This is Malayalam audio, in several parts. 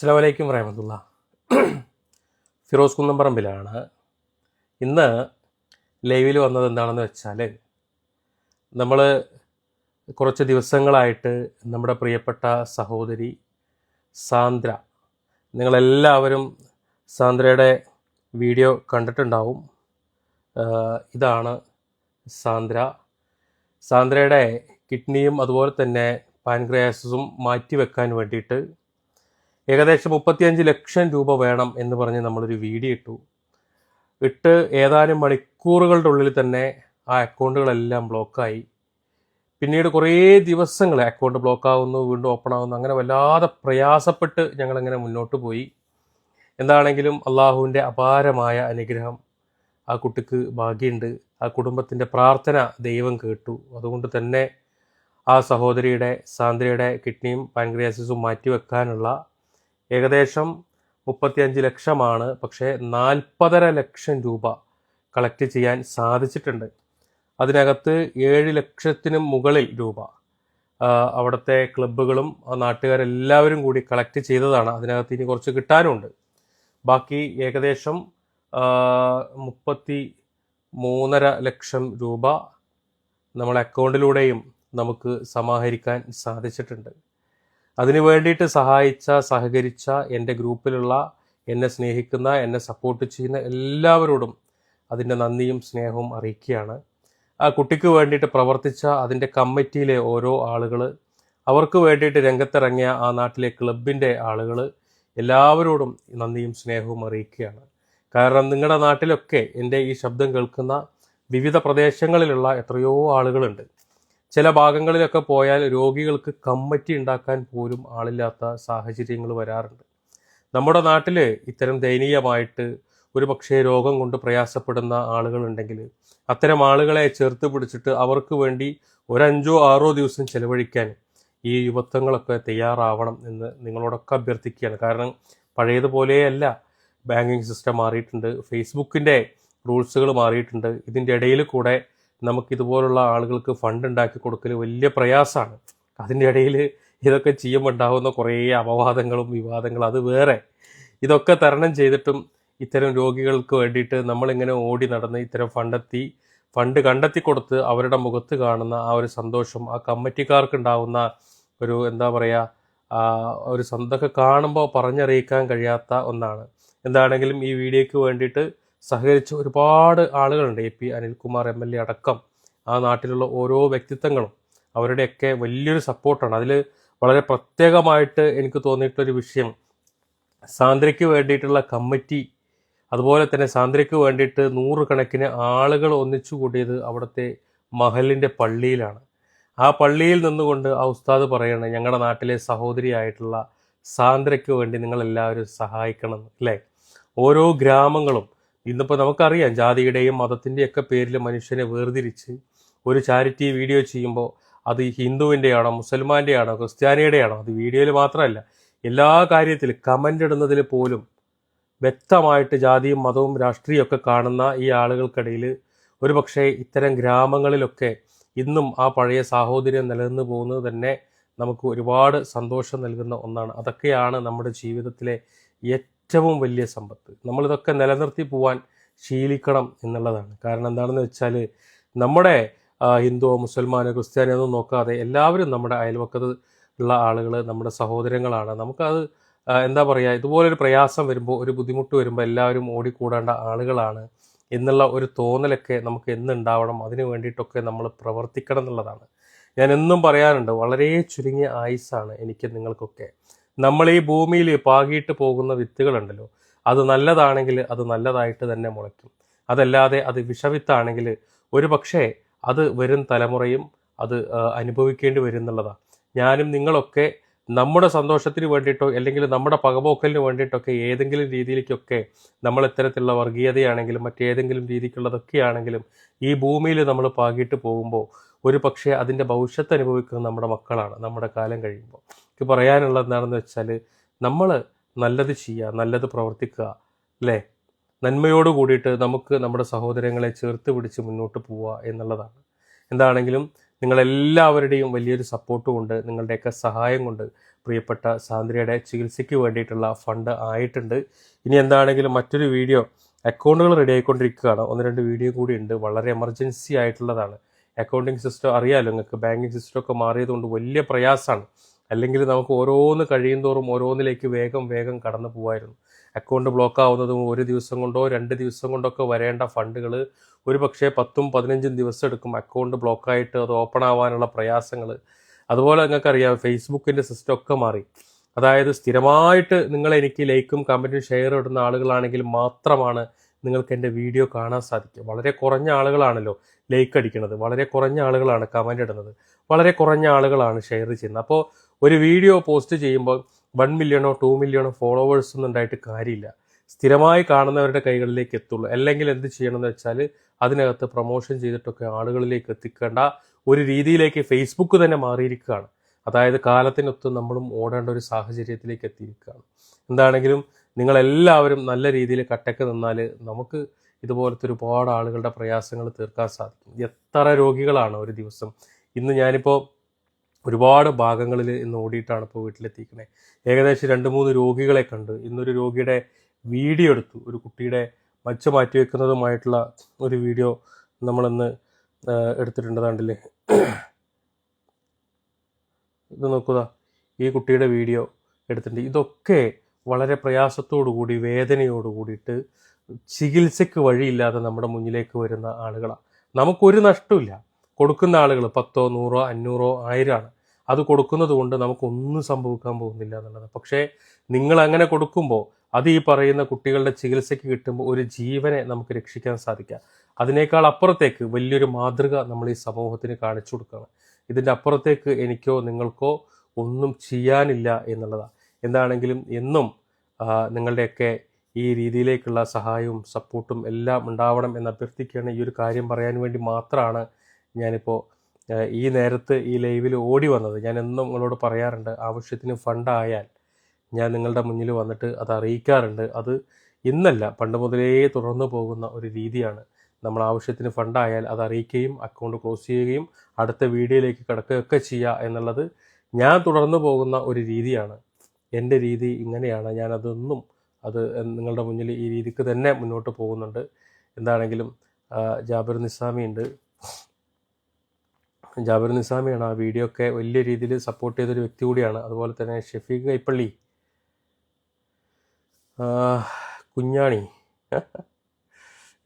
അസ്സലാമലൈക്കും വറഹമത്തുള്ള. ഫിറോസ് കുന്നംപറമ്പിലാണ്. ഇന്ന് ലൈവിൽ വന്നത് എന്താണെന്ന് വെച്ചാൽ നമ്മൾ കുറച്ച് ദിവസങ്ങളായിട്ട് നമ്മുടെ പ്രിയപ്പെട്ട സഹോദരി സാന്ദ്ര. നിങ്ങളെല്ലാവരും സാന്ദ്രയുടെ വീഡിയോ കണ്ടിട്ടുണ്ടാവും. ഇതാണ് സാന്ദ്ര. സാന്ദ്രയുടെ കിഡ്നിയും അതുപോലെ തന്നെ പാൻക്രിയാസസും മാറ്റിവെക്കാൻ വേണ്ടിയിട്ട് ഏകദേശം മുപ്പത്തിയഞ്ച് ലക്ഷം രൂപ വേണം എന്ന് പറഞ്ഞ് നമ്മളൊരു വീഡിയോ ഇട്ടു. ഇട്ട് ഏതാനും മണിക്കൂറുകളുടെ ഉള്ളിൽ തന്നെ ആ അക്കൗണ്ടുകളെല്ലാം ബ്ലോക്കായി. പിന്നീട് കുറേ ദിവസങ്ങൾ അക്കൗണ്ട് ബ്ലോക്ക് ആവുന്നു വീണ്ടും ഓപ്പൺ ആവുന്നു അങ്ങനെ വല്ലാതെ പ്രയാസപ്പെട്ട് ഞങ്ങളങ്ങനെ മുന്നോട്ട് പോയി. എന്താണെങ്കിലും അള്ളാഹുവിന്റെ അപാരമായ അനുഗ്രഹം ആ കുട്ടിക്ക് ഭാഗ്യമുണ്ട്. ആ കുടുംബത്തിന്റെ പ്രാർത്ഥന ദൈവം കേട്ടു. അതുകൊണ്ട് തന്നെ ആ സഹോദരിയുടെ സാന്ദ്രയുടെ കിഡ്നിയും പാൻക്രിയാസിസും മാറ്റിവെക്കാനുള്ള ഏകദേശം മുപ്പത്തിയഞ്ച് ലക്ഷമാണ്. പക്ഷേ നാൽപ്പതര ലക്ഷം രൂപ കളക്ട് ചെയ്യാൻ സാധിച്ചിട്ടുണ്ട്. അതിനകത്ത് ഏഴ് ലക്ഷത്തിന് മുകളിൽ രൂപ അവിടുത്തെ ക്ലബ്ബുകളും നാട്ടുകാരെല്ലാവരും കൂടി കളക്ട് ചെയ്തതാണ്. അതിനകത്ത് ഇനി കുറച്ച് കിട്ടാനുണ്ട്. ബാക്കി ഏകദേശം മുപ്പത്തി മൂന്നര ലക്ഷം രൂപ നമ്മളെ അക്കൗണ്ടിലൂടെയും നമുക്ക് സമാഹരിക്കാൻ സാധിച്ചിട്ടുണ്ട്. അതിനു വേണ്ടിയിട്ട് സഹായിച്ച സഹകരിച്ച എന്റെ ഗ്രൂപ്പിലുള്ള എന്നെ സ്നേഹിക്കുന്ന എന്നെ സപ്പോർട്ട് ചെയ്യുന്ന എല്ലാവരോടും അതിന്റെ നന്ദിയും സ്നേഹവും അറിയിക്കുകയാണ്. ആ കുട്ടിക്ക് വേണ്ടിയിട്ട് പ്രവർത്തിച്ച അതിന്റെ കമ്മിറ്റിയിലെ ഓരോ ആളുകൾ അവർക്ക് വേണ്ടിയിട്ട് രംഗത്തിറങ്ങിയ ആ നാട്ടിലെ ക്ലബിന്റെ ആളുകൾ എല്ലാവരോടും നന്ദിയും സ്നേഹവും അറിയിക്കുകയാണ്. കാരണം നിങ്ങളുടെ നാട്ടിലൊക്കെ എന്റെ ഈ ശബ്ദം കേൾക്കുന്ന വിവിധ പ്രദേശങ്ങളിലുള്ള എത്രയോ ആളുകളുണ്ട്. ചില ഭാഗങ്ങളിലൊക്കെ പോയാൽ രോഗികൾക്ക് കമ്മറ്റി ഉണ്ടാക്കാൻ പോലും ആളില്ലാത്ത സാഹചര്യങ്ങൾ വരാറുണ്ട്. നമ്മുടെ നാട്ടിൽ ഇത്തരം ദയനീയമായിട്ട് ഒരു പക്ഷേ രോഗം കൊണ്ട് പ്രയാസപ്പെടുന്ന ആളുകളുണ്ടെങ്കിൽ അത്തരം ആളുകളെ ചേർത്ത് പിടിച്ചിട്ട് അവർക്ക് വേണ്ടി ഒരഞ്ചോ ആറോ ദിവസം ചെലവഴിക്കാൻ ഈ യുവത്വങ്ങളൊക്കെ തയ്യാറാവണം എന്ന് നിങ്ങളോടൊക്കെ അഭ്യർത്ഥിക്കുകയാണ്. കാരണം പഴയതുപോലെയല്ല ബാങ്കിങ് സിസ്റ്റം മാറിയിട്ടുണ്ട് ഫേസ്ബുക്കിന്റെ റൂൾസുകൾ മാറിയിട്ടുണ്ട്. ഇതിന്റെ ഇടയിൽ കൂടെ നമുക്ക് ഇതുപോലുള്ള ആളുകൾക്ക് ഫണ്ട് ഉണ്ടാക്കി കൊടുക്കൽ വലിയ പ്രയാസമാണ്. അതിന്റെ ഇടയിൽ ഇതൊക്കെ ചെയ്യുമ്പോൾ ഉണ്ടാകുന്ന കുറേ അപവാദങ്ങളും വിവാദങ്ങളും അത് വേറെ. ഇതൊക്കെ തരണം ചെയ്തിട്ടും ഇത്തരം രോഗികൾക്ക് വേണ്ടിയിട്ട് നമ്മളിങ്ങനെ ഓടി നടന്ന് ഇത്തരം ഫണ്ടെത്തി ഫണ്ട് കണ്ടെത്തി കൊടുത്ത് അവരുടെ മുഖത്ത് കാണുന്ന ആ ഒരു സന്തോഷം ആ കമ്മിറ്റിക്കാർക്കുണ്ടാവുന്ന ഒരു എന്താ പറയുക ഒരു സന്തൊക്കെ കാണുമ്പോൾ പറഞ്ഞറിയിക്കാൻ കഴിയാത്ത ഒന്നാണ്. എന്താണെങ്കിലും ഈ വീഡിയോയ്ക്ക് വേണ്ടിയിട്ട് സഹകരിച്ച ഒരുപാട് ആളുകളുണ്ട്. A P Anilkumar M L A അടക്കം. ആ നാട്ടിലുള്ള ഓരോ വ്യക്തിത്വങ്ങളും അവരുടെയൊക്കെ വലിയൊരു സപ്പോർട്ടാണ്. അതിൽ വളരെ പ്രത്യേകമായിട്ട് എനിക്ക് തോന്നിയിട്ടൊരു വിഷയം. സാന്ദ്രയ്ക്ക് വേണ്ടിയിട്ടുള്ള കമ്മിറ്റി അതുപോലെ തന്നെ സാന്ദ്രയ്ക്ക് വേണ്ടിയിട്ട് നൂറുകണക്കിന് ആളുകൾ ഒന്നിച്ചു കൂടിയത് അവിടുത്തെ മഹലിന്റെ പള്ളിയിലാണ്. ആ പള്ളിയിൽ നിന്നുകൊണ്ട് ആ ഉസ്താദ് പറയാണ് ഞങ്ങളുടെ നാട്ടിലെ സഹോദരിയായിട്ടുള്ള സാന്ദ്രയ്ക്ക് വേണ്ടി നിങ്ങളെല്ലാവരും സഹായിക്കണം അല്ലേ? ഓരോ ഗ്രാമങ്ങളും ഇന്നിപ്പോൾ നമുക്കറിയാം ജാതിയുടെയും മതത്തിന്റെയൊക്കെ പേരിൽ മനുഷ്യനെ വേർതിരിച്ച് ഒരു ചാരിറ്റി വീഡിയോ ചെയ്യുമ്പോൾ അത് ഹിന്ദുവിന്റെയാണോ മുസൽമാന്റെയാണോ ക്രിസ്ത്യാനിയുടെയാണോ? അത് വീഡിയോയിൽ മാത്രമല്ല എല്ലാ കാര്യത്തിലും കമന്റ് ഇടുന്നതിൽ പോലും വ്യക്തമായിട്ട് ജാതിയും മതവും രാഷ്ട്രീയമൊക്കെ കാണുന്ന ഈ ആളുകൾക്കിടയിൽ ഒരു പക്ഷേ ഇത്തരം ഗ്രാമങ്ങളിലൊക്കെ ഇന്നും ആ പഴയ സാഹോദര്യം നിലനിന്ന് പോകുന്നത് തന്നെ നമുക്ക് ഒരുപാട് സന്തോഷം നൽകുന്ന ഒന്നാണ്. അതൊക്കെയാണ് നമ്മുടെ ജീവിതത്തിലെ ഏറ്റവും വലിയ സമ്പത്ത്. നമ്മളിതൊക്കെ നിലനിർത്തി പോവാൻ ശീലിക്കണം എന്നുള്ളതാണ്. കാരണം എന്താണെന്ന് വെച്ചാൽ നമ്മുടെ ഹിന്ദുവോ മുസൽമാനോ ക്രിസ്ത്യാനിയോ ഒന്നും നോക്കാതെ എല്ലാവരും നമ്മുടെ അയൽവക്കത്ത് ഉള്ള ആളുകൾ നമ്മുടെ സഹോദരങ്ങളാണ്. നമുക്കത് എന്താ പറയുക ഇതുപോലൊരു പ്രയാസം വരുമ്പോൾ ഒരു ബുദ്ധിമുട്ട് വരുമ്പോൾ എല്ലാവരും ഓടിക്കൂടേണ്ട ആളുകളാണ് എന്നുള്ള ഒരു തോന്നലൊക്കെ നമുക്ക് എന്നുണ്ടാവണം. അതിനു വേണ്ടിയിട്ടൊക്കെ നമ്മൾ പ്രവർത്തിക്കണം എന്നുള്ളതാണ്. ഞാൻ എന്നും പറയാറുണ്ട് വളരെ ചുരുങ്ങിയ ആയുസ്സാണ് എനിക്ക് നിങ്ങൾക്കൊക്കെ. നമ്മൾ ഈ ഭൂമിയിൽ പാകിയിട്ട് പോകുന്ന വിത്തുകളുണ്ടല്ലോ അത് നല്ലതാണെങ്കിൽ അത് നല്ലതായിട്ട് തന്നെ മുളയ്ക്കും. അതല്ലാതെ അത് വിഷവിത്താണെങ്കിൽ ഒരു പക്ഷേ അത് വരും തലമുറയും അത് അനുഭവിക്കേണ്ടി വരും എന്നുള്ളതാണ് ഞാനും നിങ്ങളൊക്കെ നമ്മുടെ സന്തോഷത്തിന് വേണ്ടിയിട്ടോ അല്ലെങ്കിൽ നമ്മുടെ പകപോക്കലിന് വേണ്ടിയിട്ടൊക്കെ ഏതെങ്കിലും രീതിയിലേക്കൊക്കെ നമ്മൾ ഇത്തരത്തിലുള്ള വർഗീയതയാണെങ്കിലും മറ്റേതെങ്കിലും രീതിക്കുള്ളതൊക്കെയാണെങ്കിലും ഈ ഭൂമിയിൽ നമ്മൾ പാകിയിട്ട് പോകുമ്പോൾ ഒരു പക്ഷേ അതിന്റെ ഭവിഷ്യത്ത് അനുഭവിക്കുന്നത് നമ്മുടെ മക്കളാണ് നമ്മുടെ കാലം കഴിയുമ്പോൾ. എനിക്ക് പറയാനുള്ളത് എന്താണെന്ന് വെച്ചാൽ നമ്മൾ നല്ലത് ചെയ്യുക നല്ലത് പ്രവർത്തിക്കുക അല്ലേ? നന്മയോട് കൂടിയിട്ട് നമുക്ക് നമ്മുടെ സഹോദരങ്ങളെ ചേർത്ത് പിടിച്ച് മുന്നോട്ട് പോവുക എന്നുള്ളതാണ്. എന്താണെങ്കിലും നിങ്ങളെല്ലാവരുടെയും വലിയൊരു സപ്പോർട്ട് കൊണ്ട് നിങ്ങളുടെയൊക്കെ സഹായം കൊണ്ട് പ്രിയപ്പെട്ട സാന്ദ്രയുടെ ചികിത്സയ്ക്ക് വേണ്ടിയിട്ടുള്ള ഫണ്ട് ആയിട്ടുണ്ട്. ഇനി എന്താണെങ്കിലും മറ്റൊരു വീഡിയോ അക്കൗണ്ടുകൾ റെഡി ആയിക്കൊണ്ടിരിക്കുകയാണ്. ഒന്ന് രണ്ട് വീഡിയോ കൂടി ഉണ്ട്. വളരെ എമർജൻസി ആയിട്ടുള്ളതാണ്. അക്കൗണ്ടിങ് സിസ്റ്റം അറിയാമല്ലോ നിങ്ങൾക്ക് ബാങ്കിങ് സിസ്റ്റം ഒക്കെ മാറിയതുകൊണ്ട് വലിയ പ്രയാസമാണ്. അല്ലെങ്കിൽ നമുക്ക് ഓരോന്ന് കഴിയുന്തോറും ഓരോന്നിലേക്ക് വേഗം വേഗം കടന്നു പോകുമായിരുന്നു അക്കൗണ്ട് ബ്ലോക്ക് ആവുന്നതും ഒരു ദിവസം കൊണ്ടോ രണ്ട് ദിവസം കൊണ്ടൊക്കെ വരേണ്ട ഫണ്ടുകൾ ഒരു പക്ഷേ പത്തും പതിനഞ്ചും ദിവസം എടുക്കും അക്കൗണ്ട് ബ്ലോക്കായിട്ട് അത് ഓപ്പൺ ആവാനുള്ള പ്രയാസങ്ങൾ അതുപോലെ നിങ്ങൾക്കറിയാം ഫേസ്ബുക്കിന്റെ സിസ്റ്റം ഒക്കെ മാറി. അതായത് സ്ഥിരമായിട്ട് നിങ്ങൾ എനിക്ക് ലൈക്കും കമന്റും ഷെയർ ഇടുന്ന ആളുകളാണെങ്കിൽ മാത്രമാണ് നിങ്ങൾക്ക് എന്റെ വീഡിയോ കാണാൻ സാധിക്കും വളരെ കുറഞ്ഞ ആളുകളാണല്ലോ. ലൈക്ക് അടിക്കുന്നത്. വളരെ കുറഞ്ഞ ആളുകളാണ് കമന്റ് ഇടുന്നത്. വളരെ കുറഞ്ഞ ആളുകളാണ് ഷെയർ ചെയ്യുന്നത്. അപ്പോൾ ഒരു വീഡിയോ പോസ്റ്റ് ചെയ്യുമ്പോൾ വൺ മില്യണോ ടു മില്യണോ ഫോളോവേഴ്സ് ഒന്നും ഉണ്ടായിട്ട് കാര്യമില്ല. സ്ഥിരമായി കാണുന്നവരുടെ കൈകളിലേക്ക് എത്തുള്ളൂ. അല്ലെങ്കിൽ എന്ത് ചെയ്യണമെന്ന് വെച്ചാൽ അതിനകത്ത് പ്രൊമോഷൻ ചെയ്തിട്ടൊക്കെ ആളുകളിലേക്ക് എത്തിക്കേണ്ട ഒരു രീതിയിലേക്ക് ഫേസ്ബുക്ക് തന്നെ മാറിയിരിക്കുകയാണ്. അതായത് കാലത്തിനൊത്ത് നമ്മളും ഓടേണ്ട ഒരു സാഹചര്യത്തിലേക്ക് എത്തിയിരിക്കുകയാണ്. എന്താണെങ്കിലും നിങ്ങളെല്ലാവരും നല്ല രീതിയിൽ കട്ടക്ക് നിന്നാൽ നമുക്ക് ഇതുപോലത്തെ ഒരുപാട് ആളുകളുടെ പ്രയാസങ്ങൾ തീർക്കാൻ സാധിക്കും. എത്ര രോഗികളാണ് ഒരു ദിവസം? ഇന്ന് ഞാനിപ്പോൾ ഒരുപാട് ഭാഗങ്ങളിൽ ഇന്ന് ഓടിയിട്ടാണ് ഇപ്പോൾ വീട്ടിലെത്തിക്കുന്നത് ഏകദേശം രണ്ട് മൂന്ന് രോഗികളെ കണ്ട് ഇന്നൊരു രോഗിയുടെ വീഡിയോ എടുത്തു. ഒരു കുട്ടിയുടെ മച്ച മാറ്റി വെക്കുന്നതുമായിട്ടുള്ള ഒരു വീഡിയോ നമ്മളിന്ന് എടുത്തിട്ടുണ്ട്. കണ്ടില്ലേ? ഇത് നോക്കുക ഈ കുട്ടിയുടെ വീഡിയോ എടുത്തിട്ടുണ്ട്. ഇതൊക്കെ വളരെ പ്രയാസത്തോടു കൂടി വേദനയോട് കൂടിയിട്ട് ചികിത്സയ്ക്ക് വഴിയില്ലാതെ നമ്മുടെ മുന്നിലേക്ക് വരുന്ന ആളുകളാണ് നമുക്കൊരു നഷ്ടമില്ല കൊടുക്കുന്ന ആളുകൾ പത്തോ നൂറോ അഞ്ഞൂറോ ആയിരമാണ് അത് കൊടുക്കുന്നത് കൊണ്ട് നമുക്കൊന്നും സംഭവിക്കാൻ പോകുന്നില്ല എന്നുള്ളത്. പക്ഷേ നിങ്ങൾ അങ്ങനെ കൊടുക്കുമ്പോൾ അത് ഈ പറയുന്ന കുട്ടികളുടെ ചികിത്സയ്ക്ക് കിട്ടുമ്പോൾ ഒരു ജീവനെ നമുക്ക് രക്ഷിക്കാൻ സാധിക്കാം അതിനേക്കാൾ അപ്പുറത്തേക്ക് വലിയൊരു മാതൃക നമ്മൾ ഈ സമൂഹത്തിന് കാണിച്ചു കൊടുക്കണം. ഇതിന്റെ അപ്പുറത്തേക്ക് എനിക്കോ നിങ്ങൾക്കോ ഒന്നും ചെയ്യാനില്ല എന്നുള്ളതാണ് എന്താണെങ്കിലും എന്നും നിങ്ങളുടെയൊക്കെ ഈ രീതിയിലേക്കുള്ള സഹായവും സപ്പോർട്ടും എല്ലാം ഉണ്ടാവണം എന്ന് അഭ്യർത്ഥിക്കുകയാണ്. ഈ ഒരു കാര്യം പറയാൻ വേണ്ടി മാത്രമാണ് ഞാനിപ്പോൾ ഈ നേരത്ത് ഈ ലൈവിൽ ഓടി വന്നത്. ഞാൻ എന്നും നിങ്ങളോട് പറയാറുണ്ട് ആവശ്യത്തിന് ഫണ്ടായാൽ ഞാൻ നിങ്ങളുടെ മുന്നിൽ വന്നിട്ട് അത് അറിയിക്കാറുണ്ട്. അത് ഇന്നല്ല പണ്ട് മുതലേ തുടർന്നു പോകുന്ന ഒരു രീതിയാണ്. നമ്മൾ ആവശ്യത്തിന് ഫണ്ടായാൽ അത് അറിയിക്കുകയും അക്കൗണ്ട് ക്ലോസ് ചെയ്യുകയും അടുത്ത വീഡിയോയിലേക്ക് കിടക്കുകയൊക്കെ ചെയ്യുക എന്നുള്ളത് ഞാൻ തുടർന്നു പോകുന്ന ഒരു രീതിയാണ്. എന്റെ രീതി ഇങ്ങനെയാണ് ഞാനതൊന്നും അത് നിങ്ങളുടെ മുന്നിൽ ഈ രീതിക്ക് തന്നെ മുന്നോട്ട് പോകുന്നുണ്ട്. എന്താണെങ്കിലും ജാബിർ നിസാമി ഉണ്ട്. ജാബിർ നിസാമിയാണ് ആ വീഡിയോ ഒക്കെ വലിയ രീതിയിൽ സപ്പോർട്ട് ചെയ്തൊരു വ്യക്തി കൂടിയാണ്. അതുപോലെ തന്നെ ഷെഫീഖ് കൈപ്പള്ളി കുഞ്ഞാണി.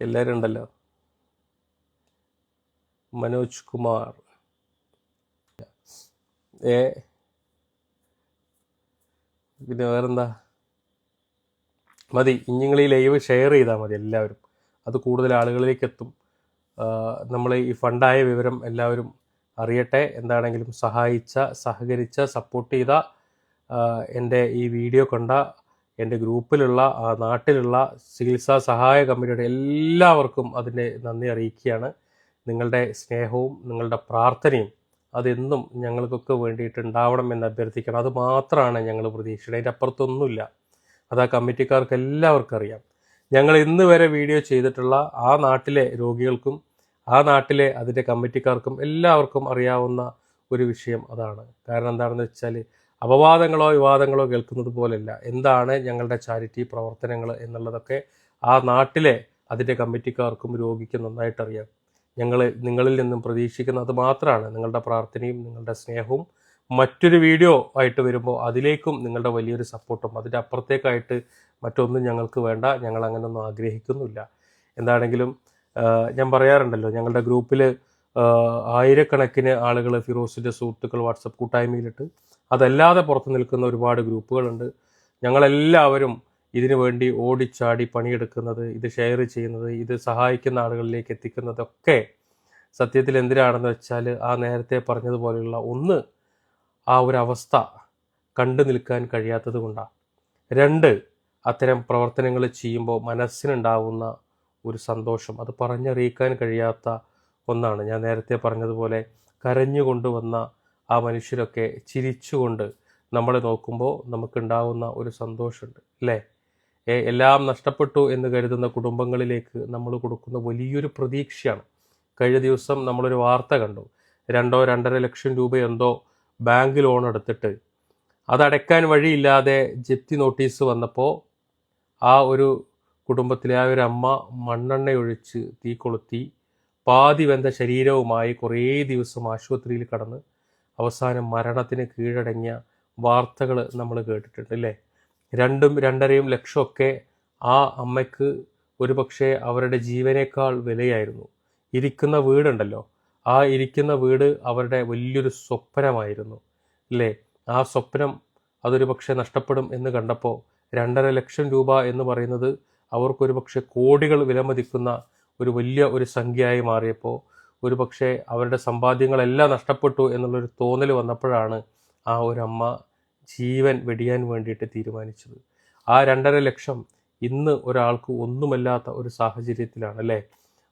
എല്ലാവരും ഉണ്ടല്ലോ. മനോജ് കുമാർ. ഏ പിന്നെ വേറെന്താ? മതി ഇനിങ്ങൾ ഈ ലൈവ് ഷെയർ ചെയ്താൽ മതി എല്ലാവരും. അത് കൂടുതൽ ആളുകളിലേക്ക് എത്തും. നമ്മൾ ഈ ഫണ്ടായ വിവരം എല്ലാവരും അറിയട്ടെ. എന്താണെങ്കിലും സഹായിച്ച സഹകരിച്ച സപ്പോർട്ട് ചെയ്ത എന്റെ ഈ വീഡിയോ കണ്ട എന്റെ ഗ്രൂപ്പിലുള്ള നാട്ടിലുള്ള ചികിത്സാ സഹായ കമ്പനിയുടെ എല്ലാവർക്കും അതിന്റെ നന്ദി അറിയിക്കുകയാണ്. നിങ്ങളുടെ സ്നേഹവും നിങ്ങളുടെ പ്രാർത്ഥനയും അതെന്നും ഞങ്ങൾക്കൊക്കെ വേണ്ടിയിട്ട് ഉണ്ടാവണം എന്ന് അഭ്യർത്ഥിക്കണം. അത് മാത്രമാണ് ഞങ്ങൾ പ്രതീക്ഷിക്കുന്നത് അതിന്റെ അപ്പുറത്തൊന്നുമില്ല. അത് ആ കമ്മിറ്റിക്കാർക്ക് എല്ലാവർക്കും അറിയാം. ഞങ്ങൾ ഇന്ന് വരെ വീഡിയോ ചെയ്തിട്ടുള്ള ആ നാട്ടിലെ രോഗികൾക്കും ആ നാട്ടിലെ അതിന്റെ കമ്മിറ്റിക്കാർക്കും എല്ലാവർക്കും അറിയാവുന്ന ഒരു വിഷയം അതാണ്. കാരണം എന്താണെന്ന് വെച്ചാൽ അപവാദങ്ങളോ വിവാദങ്ങളോ കേൾക്കുന്നത് പോലെയല്ല. എന്താണ് ഞങ്ങളുടെ ചാരിറ്റി പ്രവർത്തനങ്ങൾ എന്നുള്ളതൊക്കെ ആ നാട്ടിലെ അതിന്റെ കമ്മിറ്റിക്കാർക്കും രോഗിക്കും നന്നായിട്ട് അറിയാം ഞങ്ങൾ നിങ്ങളിൽ നിന്നും പ്രതീക്ഷിക്കുന്നത് മാത്രമാണ്. നിങ്ങളുടെ പ്രാർത്ഥനയും നിങ്ങളുടെ സ്നേഹവും മറ്റൊരു വീഡിയോ ആയിട്ട് വരുമ്പോൾ അതിലേക്കും നിങ്ങളുടെ വലിയൊരു സപ്പോർട്ടും അതിന്റെ അപ്പുറത്തേക്കായിട്ട് മറ്റൊന്നും ഞങ്ങൾക്ക് വേണ്ട. ഞങ്ങൾ അങ്ങനെയൊന്നും ആഗ്രഹിക്കുന്നില്ല. എന്താണെങ്കിലും ഞാൻ പറയാറുണ്ടല്ലോ ഞങ്ങളുടെ ഗ്രൂപ്പിൽ ആയിരക്കണക്കിന് ആളുകൾ ഫിറോസിന്റെ സുഹൃത്തുക്കൾ വാട്സപ്പ് കൂട്ടായ്മയിലിട്ട് അതല്ലാതെ പുറത്ത് നിൽക്കുന്ന ഒരുപാട് ഗ്രൂപ്പുകളുണ്ട്. ഞങ്ങളെല്ലാവരും ഇതിനു വേണ്ടി ഓടിച്ചാടി പണിയെടുക്കുന്നത് ഇത് ഷെയർ ചെയ്യുന്നത് ഇത് സഹായിക്കുന്ന ആളുകളിലേക്ക് എത്തിക്കുന്നതൊക്കെ സത്യത്തിൽ എന്തിനാണെന്ന് വെച്ചാൽ ആ നേരത്തെ പറഞ്ഞതുപോലെയുള്ള ഒന്ന് ആ ഒരു അവസ്ഥ കണ്ടു നിൽക്കാൻ കഴിയാത്തത് കൊണ്ടാണ്. രണ്ട് അത്തരം പ്രവർത്തനങ്ങൾ ചെയ്യുമ്പോൾ മനസ്സിനുണ്ടാവുന്ന ഒരു സന്തോഷം അത് പറഞ്ഞറിയിക്കാൻ കഴിയാത്ത ഒന്നാണ്. ഞാൻ നേരത്തെ പറഞ്ഞതുപോലെ കരഞ്ഞുകൊണ്ട് വന്ന ആ മനുഷ്യരൊക്കെ ചിരിച്ചുകൊണ്ട് നമ്മളെ നോക്കുമ്പോൾ നമുക്കുണ്ടാവുന്ന ഒരു സന്തോഷമുണ്ട് അല്ലേ? എല്ലാം നഷ്ടപ്പെട്ടു എന്ന് കരുതുന്ന കുടുംബങ്ങളിലേക്ക് നമ്മൾ കൊടുക്കുന്ന വലിയൊരു പ്രതീക്ഷയാണ്. കഴിഞ്ഞ ദിവസം നമ്മളൊരു വാർത്ത കണ്ടു. രണ്ടോ രണ്ടര ലക്ഷം രൂപ എന്തോ ബാങ്ക് ലോൺ എടുത്തിട്ട് അതടയ്ക്കാൻ വഴിയില്ലാതെ ജപ്തി നോട്ടീസ് വന്നപ്പോൾ ആ ഒരു കുടുംബത്തിലെ ആ ഒരു അമ്മ മണ്ണെണ്ണ ഒഴിച്ച് തീ കൊളുത്തി പാതി വെന്ത ശരീരവുമായി കുറേ ദിവസം ആശുപത്രിയിൽ കടന്ന് അവസാനം മരണത്തിന് കീഴടങ്ങിയ വാർത്തകൾ നമ്മൾ കേട്ടിട്ടുണ്ട് അല്ലേ? രണ്ടും രണ്ടരയും ലക്ഷമൊക്കെ ആ അമ്മയ്ക്ക് ഒരുപക്ഷെ അവരുടെ ജീവനേക്കാൾ വിലയായിരുന്നു. ഇരിക്കുന്ന വീടുണ്ടല്ലോ. ആ ഇരിക്കുന്ന വീട് അവരുടെ വലിയൊരു സ്വപ്നമായിരുന്നു. അല്ലേ ആ സ്വപ്നം അതൊരു പക്ഷേ നഷ്ടപ്പെടും എന്ന് കണ്ടപ്പോൾ രണ്ടര ലക്ഷം രൂപ എന്ന് പറയുന്നത് അവർക്കൊരു പക്ഷേ കോടികൾ വിലമതിക്കുന്ന ഒരു വലിയ ഒരു സംഖ്യയായി മാറിയപ്പോൾ ഒരു പക്ഷേ അവരുടെ സമ്പാദ്യങ്ങളെല്ലാം നഷ്ടപ്പെട്ടു എന്നുള്ളൊരു തോന്നൽ വന്നപ്പോഴാണ് ആ ഒരു അമ്മ ജീവൻ വെടിയാൻ വേണ്ടിയിട്ട് തീരുമാനിച്ചത്. ആ രണ്ടര ലക്ഷം ഇന്ന് ഒരാൾക്ക് ഒന്നുമല്ലാത്ത ഒരു സാഹചര്യത്തിലാണ് അല്ലേ?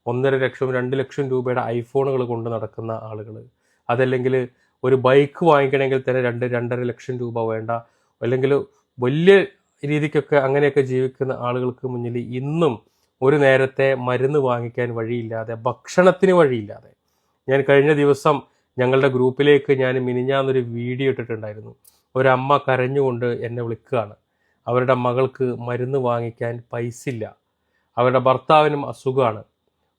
ഒന്നര ലക്ഷം രണ്ട് ലക്ഷം രൂപയുടെ ഐഫോണുകൾ കൊണ്ട് നടക്കുന്ന ആളുകൾ അതല്ലെങ്കിൽ ഒരു ബൈക്ക് വാങ്ങിക്കണമെങ്കിൽ തന്നെ രണ്ട് രണ്ടര ലക്ഷം രൂപ വേണ്ട. അല്ലെങ്കിൽ വലിയ രീതിക്കൊക്കെ അങ്ങനെയൊക്കെ ജീവിക്കുന്ന ആളുകൾക്ക് മുന്നിൽ ഇന്നും ഒരു നേരത്തെ മരുന്ന് വാങ്ങിക്കാൻ വഴിയില്ലാതെ ഭക്ഷണത്തിന് വഴിയില്ലാതെ. ഞാൻ കഴിഞ്ഞ ദിവസം ഞങ്ങളുടെ ഗ്രൂപ്പിലേക്ക് ഞാൻ മിനിഞ്ഞാന്നൊരു വീഡിയോ ഇട്ടിട്ടുണ്ടായിരുന്നു. ഒരമ്മ കരഞ്ഞുകൊണ്ട് എന്നെ വിളിക്കുകയാണ്. അവരുടെ മകൾക്ക് മരുന്ന് വാങ്ങിക്കാൻ പൈസ ഇല്ല അവരുടെ ഭർത്താവിനും അസുഖമാണ്.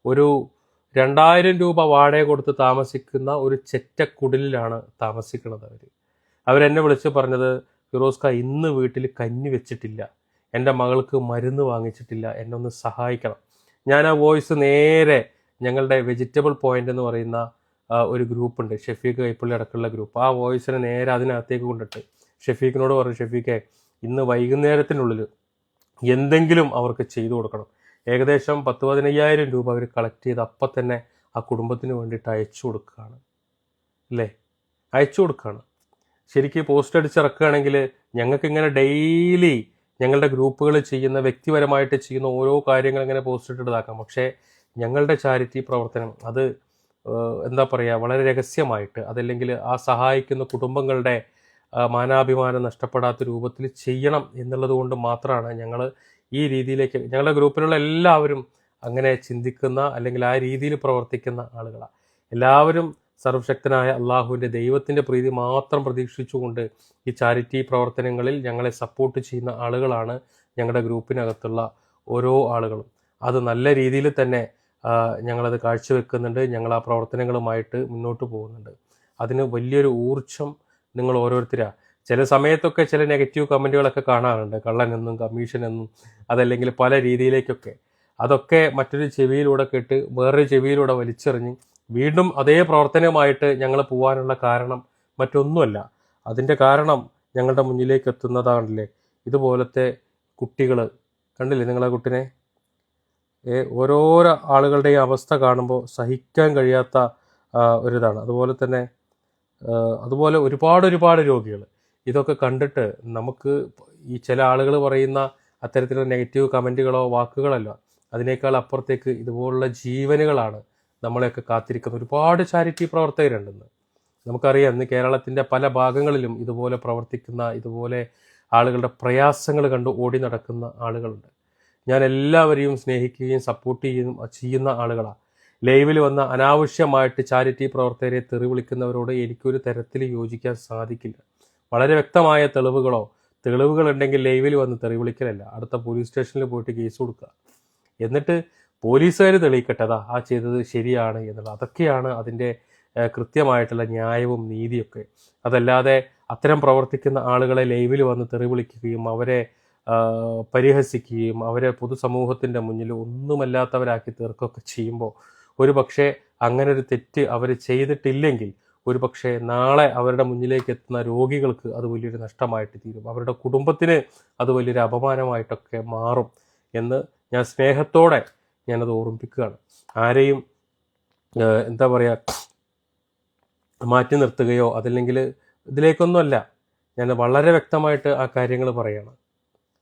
ഒരു രണ്ടായിരം രൂപ വാടക കൊടുത്ത് താമസിക്കുന്ന ഒരു ചെറ്റക്കുടലിലാണ് താമസിക്കുന്നത് അവർ അവരെന്നെ വിളിച്ച് പറഞ്ഞത് ഫിറോസ്ക ഇന്ന് വീട്ടിൽ കഞ്ഞി വെച്ചിട്ടില്ല. എന്റെ മകൾക്ക് മരുന്ന് വാങ്ങിച്ചിട്ടില്ല. എന്നെ ഒന്ന് സഹായിക്കണം. ഞാൻ ആ വോയിസ് നേരെ ഞങ്ങളുടെ വെജിറ്റബിൾ പോയിന്റ് എന്ന് പറയുന്ന ഒരു ഗ്രൂപ്പ് ഉണ്ട്. ഷെഫീഖ് കൈപ്പള്ളി അടക്കമുള്ള ഗ്രൂപ്പ് ആ വോയിസിനെ നേരെ അതിനകത്തേക്ക് കൊണ്ടിട്ട് ഷെഫീഖിനോട് പറഞ്ഞു ഷെഫീഖെ ഇന്ന് വൈകുന്നേരത്തിനുള്ളിൽ എന്തെങ്കിലും അവർക്ക് ചെയ്തു കൊടുക്കണം. ഏകദേശം പത്ത് പതിനയ്യായിരം രൂപ അവർ കളക്ട് ചെയ്ത് അപ്പം തന്നെ ആ കുടുംബത്തിന് വേണ്ടിയിട്ട് അയച്ചു കൊടുക്കുകയാണ്. അല്ലേ? അയച്ചു കൊടുക്കുകയാണ്. ശരിക്കും പോസ്റ്റ് അടിച്ചിറക്കുകയാണെങ്കിൽ ഞങ്ങൾക്ക് ഇങ്ങനെ ഡെയിലി ഞങ്ങളുടെ ഗ്രൂപ്പുകൾ ചെയ്യുന്ന വ്യക്തിപരമായിട്ട് ചെയ്യുന്ന ഓരോ കാര്യങ്ങൾ ഇങ്ങനെ പോസ്റ്റ് ഇട്ടിട്ടാക്കാം പക്ഷേ ഞങ്ങളുടെ ചാരിറ്റി പ്രവർത്തനം അത് എന്താ പറയുക വളരെ രഹസ്യമായിട്ട് അതല്ലെങ്കിൽ ആ സഹായിക്കുന്ന കുടുംബങ്ങളുടെ മാനാഭിമാനം നഷ്ടപ്പെടാത്ത രൂപത്തിൽ ചെയ്യണം എന്നുള്ളത് കൊണ്ട് മാത്രമാണ് ഞങ്ങൾ ഈ രീതിയിലേക്ക് ഞങ്ങളുടെ ഗ്രൂപ്പിലുള്ള എല്ലാവരും അങ്ങനെ ചിന്തിക്കുന്ന അല്ലെങ്കിൽ ആ രീതിയിൽ പ്രവർത്തിക്കുന്ന ആളുകളാണ് എല്ലാവരും സർവശക്തനായ അള്ളാഹുവിന്റെ ദൈവത്തിന്റെ പ്രീതി മാത്രം പ്രതീക്ഷിച്ചുകൊണ്ട് ഈ ചാരിറ്റി പ്രവർത്തനങ്ങളിൽ ഞങ്ങളെ സപ്പോർട്ട് ചെയ്യുന്ന ആളുകളാണ് ഞങ്ങളുടെ ഗ്രൂപ്പിനകത്തുള്ള ഓരോ ആളുകളും. അത് നല്ല രീതിയിൽ തന്നെ ഞങ്ങളത് കാഴ്ചവെക്കുന്നുണ്ട്. ഞങ്ങൾ ആ പ്രവർത്തനങ്ങളുമായിട്ട് മുന്നോട്ട് പോകുന്നുണ്ട്. അതിന് വലിയൊരു ഊർജം നിങ്ങൾ ഓരോരുത്തരാണ് ചില സമയത്തൊക്കെ ചില നെഗറ്റീവ് കമന്റുകളൊക്കെ കാണാറുണ്ട്. കള്ളനെന്നും കമ്മീഷനെന്നും അതല്ലെങ്കിൽ പല രീതിയിലേക്കൊക്കെ. അതൊക്കെ മറ്റൊരു ചെവിയിലൂടെ കേട്ട് വേറൊരു ചെവിയിലൂടെ വലിച്ചെറിഞ്ഞ് വീണ്ടും അതേ പ്രവർത്തനവുമായിട്ട് ഞങ്ങൾ പോകാനുള്ള കാരണം മറ്റൊന്നുമല്ല. അതിന്റെ കാരണം ഞങ്ങളുടെ മുന്നിലേക്ക് എത്തുന്നതാണല്ലേ. ഇതുപോലത്തെ കുട്ടികൾ കണ്ടില്ലേ നിങ്ങളെ കുട്ടിനെ? ഓരോരോ ആളുകളുടെയും അവസ്ഥ കാണുമ്പോൾ സഹിക്കാൻ കഴിയാത്ത ഒരിതാണ്. അതുപോലെ തന്നെ അതുപോലെ ഒരുപാട് ഒരുപാട് രോഗികൾ. ഇതൊക്കെ കണ്ടിട്ട് നമുക്ക് ഈ ചില ആളുകൾ പറയുന്ന അത്തരത്തിലുള്ള നെഗറ്റീവ് കമന്റുകളോ വാക്കുകളല്ല. അതിനേക്കാൾ അപ്പുറത്തേക്ക് ഇതുപോലുള്ള ജീവനുകളാണ് നമ്മളെയൊക്കെ കാത്തിരിക്കുന്ന ഒരുപാട് ചാരിറ്റി പ്രവർത്തകരുണ്ടെന്ന്. നമുക്കറിയാം ഇന്ന് കേരളത്തിന്റെ പല ഭാഗങ്ങളിലും ഇതുപോലെ പ്രവർത്തിക്കുന്ന ഇതുപോലെ ആളുകളുടെ പ്രയാസങ്ങൾ കണ്ട് ഓടി നടക്കുന്ന ആളുകളുണ്ട്. ഞാൻ എല്ലാവരെയും സ്നേഹിക്കുകയും സപ്പോർട്ട് ചെയ്യുകയും ചെയ്യുന്ന ആളുകളാണ്. ലൈവിൽ വന്ന അനാവശ്യമായിട്ട് ചാരിറ്റി പ്രവർത്തകരെ തെറി വിളിക്കുന്നവരോട് എനിക്കൊരു തരത്തിൽ യോജിക്കാൻ സാധിക്കില്ല. വളരെ വ്യക്തമായ തെളിവുകളോ തെളിവുകൾ ഉണ്ടെങ്കിൽ ലൈവിൽ വന്ന് തെറി വിളിക്കലല്ല. അടുത്ത പോലീസ് സ്റ്റേഷനിൽ പോയിട്ട് കേസ് കൊടുക്കുക. എന്നിട്ട് പോലീസുകാർ തെളിയിക്കട്ടതാ ആ ചെയ്തത് ശരിയാണ് എന്നുള്ളത്. അതൊക്കെയാണ് അതിന്റെ കൃത്യമായിട്ടുള്ള ന്യായവും നീതിയൊക്കെ. അതല്ലാതെ അത്തരം പ്രവർത്തിക്കുന്ന ആളുകളെ ലൈവിൽ വന്ന് തെറി വിളിക്കുകയും അവരെ പരിഹസിക്കുകയും അവരെ പൊതുസമൂഹത്തിന്റെ മുന്നിൽ ഒന്നുമല്ലാത്തവരാക്കി തീർക്കുകയൊക്കെ ചെയ്യുമ്പോൾ ഒരു പക്ഷേ അങ്ങനെ ഒരു തെറ്റ് അവർ ചെയ്തിട്ടില്ലെങ്കിൽ ഒരു പക്ഷേ നാളെ അവരുടെ മുന്നിലേക്ക് എത്തുന്ന രോഗികൾക്ക് അത് വലിയൊരു നഷ്ടമായിട്ട് തീരും. അവരുടെ കുടുംബത്തിന് അത് വലിയൊരു അപമാനമായിട്ടൊക്കെ മാറും എന്ന് ഞാൻ സ്നേഹത്തോടെ ഞാനത് ഓർമ്മിപ്പിക്കുകയാണ്. ആരെയും എന്താ പറയുക മാറ്റി നിർത്തുകയോ അതല്ലെങ്കിൽ ഇതിലേക്കൊന്നുമല്ല ഞാൻ വളരെ വ്യക്തമായിട്ട് ആ കാര്യങ്ങൾ പറയണം.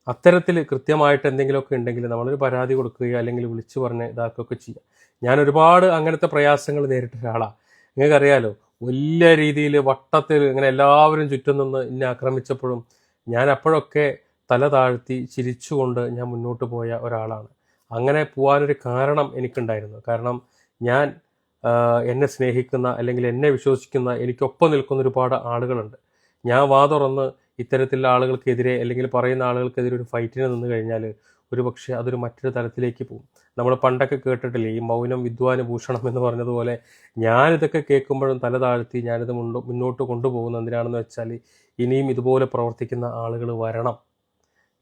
അത്തരത്തിൽ കൃത്യമായിട്ട് എന്തെങ്കിലുമൊക്കെ ഉണ്ടെങ്കിൽ നമ്മളൊരു പരാതി കൊടുക്കുകയോ അല്ലെങ്കിൽ വിളിച്ചു പറഞ്ഞ് ഇതാക്കുകയൊക്കെ ചെയ്യാം. ഞാൻ ഒരുപാട് അങ്ങനത്തെ പ്രയാസങ്ങൾ നേരിട്ട ഒരാളാണ് നിങ്ങൾക്കറിയാലോ വലിയ രീതിയിൽ വട്ടത്തിൽ ഇങ്ങനെ എല്ലാവരും ചുറ്റും നിന്ന് എന്നെ ആക്രമിച്ചപ്പോഴും ഞാൻ അപ്പോഴൊക്കെ തല താഴ്ത്തി ചിരിച്ചുകൊണ്ട് ഞാൻ മുന്നോട്ട് പോയ ഒരാളാണ്. അങ്ങനെ പോകാനൊരു കാരണം എനിക്കുണ്ടായിരുന്നു. കാരണം ഞാൻ എന്നെ സ്നേഹിക്കുന്ന അല്ലെങ്കിൽ എന്നെ വിശ്വസിക്കുന്ന എനിക്കൊപ്പം നിൽക്കുന്ന ഒരുപാട് ആളുകളുണ്ട്. ഞാൻ വാ തുറന്ന് ഇത്തരത്തിലുള്ള ആളുകൾക്കെതിരെ അല്ലെങ്കിൽ പറയുന്ന ആളുകൾക്കെതിരെ ഒരു ഫൈറ്റിന് നിന്ന് കഴിഞ്ഞാൽ ഒരു പക്ഷേ അതൊരു മറ്റൊരു തലത്തിലേക്ക് പോകും. നമ്മൾ പണ്ടൊക്കെ കേട്ടിട്ടില്ലേ ഈ മൗനം വിദ്വാന് ഭൂഷണം എന്ന് പറഞ്ഞതുപോലെ ഞാനിതൊക്കെ കേൾക്കുമ്പോഴും തല താഴ്ത്തി ഞാനിത് മുന്നോ മുന്നോട്ട് കൊണ്ടുപോകുന്ന എന്തിനാണെന്ന് വെച്ചാൽ ഇനിയും ഇതുപോലെ പ്രവർത്തിക്കുന്ന ആളുകൾ വരണം.